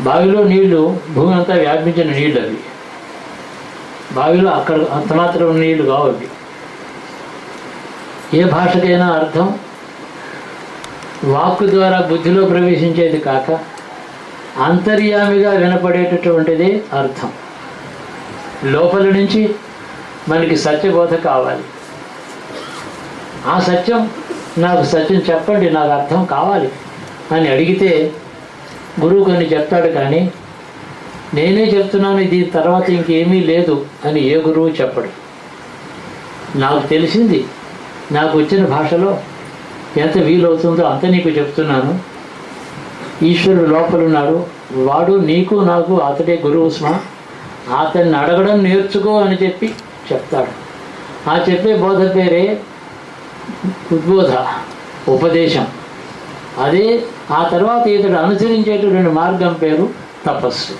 బావిలో నీళ్ళు భూమి అంతా వ్యాపించిన నీళ్ళు అవి. బావిలో అక్కడ అంత మాత్రం నీళ్ళు కావాలి ఏ భాషకైనా అర్థం? వాక్కు ద్వారా బుద్ధిలో ప్రవేశించేది కాక అంతర్యామిగా వినపడేటటువంటిది అర్థం. లోపల నుంచి మనకి సత్యబోధ కావాలి. ఆ సత్యం నాకు సత్యం చెప్పండి నాకు అర్థం కావాలి. అని అడిగితే గురువు కొన్ని చెప్తాడు కానీ నేనే చెప్తున్నాను దీని తర్వాత ఇంకేమీ లేదు అని ఏ గురువు చెప్పడు. నాకు తెలిసింది నాకు వచ్చిన భాషలో ఎంత వీలవుతుందో అంత నీకు చెప్తున్నాను. ఈశ్వరుడు లోపలున్నాడు వాడు నీకు నాకు అతడే గురువు స్మ. అతన్ని అడగడం నేర్చుకో అని చెప్పి చెప్తాడు. ఆ చెప్పే బోధ పేరే ఉద్బోధ ఉపదేశం. అదే ఆ తర్వాత ఇతడు అనుసరించేటటువంటి మార్గం పేరు తపస్సు.